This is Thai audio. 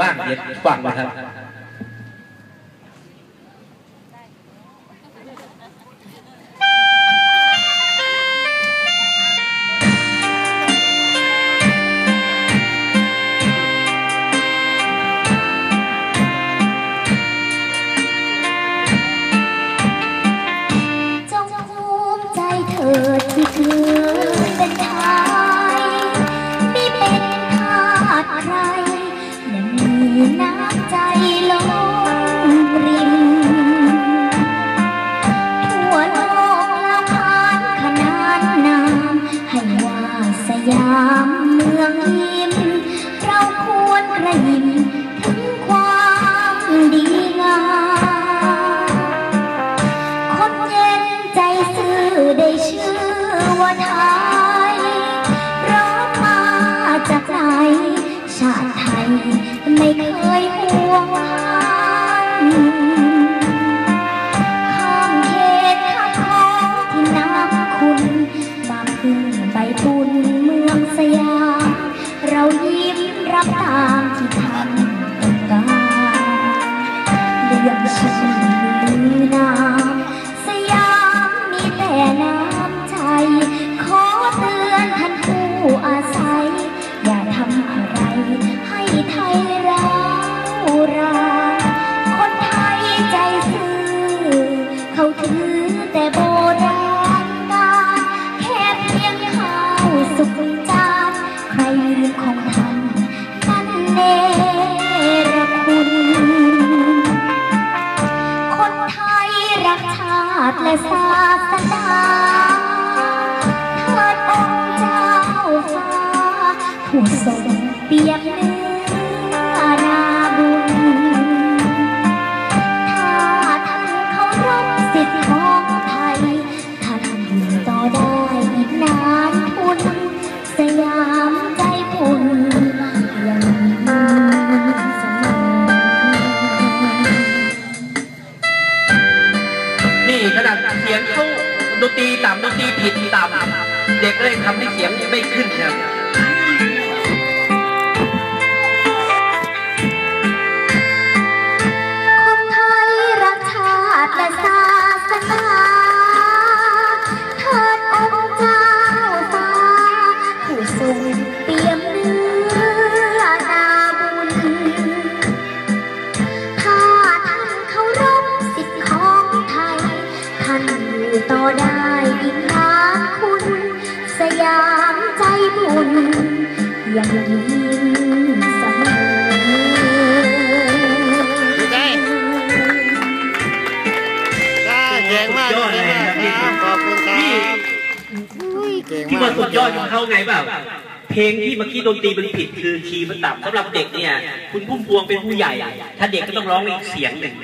บ้างเดี๋ยวฟังนะครับ เมืองยิ้มเราควรกระยิมถึงความดีงามคนเย็นใจซื่อได้ชื่อว่าไทยร้อนมาจากไหนชาติไทยไม่เคยห่วงพัน รับตามที่ท่านต้องการเรื่องชื่อลือนามสยามมีแต่น้ำใจ ขอเตือนท่านผู้อาศัย อย่าทำอะไรให้ไทยร้าวรานคนไทยใจซื่อเขาถือ วกศพเปียกเนื้อนาบุญ ถ้าทำเคารพสิทธิของไทยท่านอยู่ต่อได้อีกนานทุนสยามใจบุญยังมีเสมอนี่ขนาดเสียงเขาดนตรีต่ำดนตรีผิดต่ำเด็กก็เลยทำให้เสียงไม่ขึ้นครับ ทรงเปี่ยมเนื้อนาบุญถ้าท่านเคารพสิทธิของไทย ท่านอยู่ต่อได้อีกนานคุณ สยามใจบุญยังยิ่งเสมอดีใจจ้าเก่งมากสุดยอดเลยครับเก่งมากครับขอบคุณครับนี่เก่งที่มากว่าสุดยอดของเขาไงเปล่า เพลงที่เมื่อกี้ดนตรีมันผิดคือคีย์มันต่ำสำหรับเด็กเนี่ย คุณพุ่มพวงเป็นผู้ใหญ่ ถ้าเด็กก็ต้องร้องอีกเสียงหนึ่ง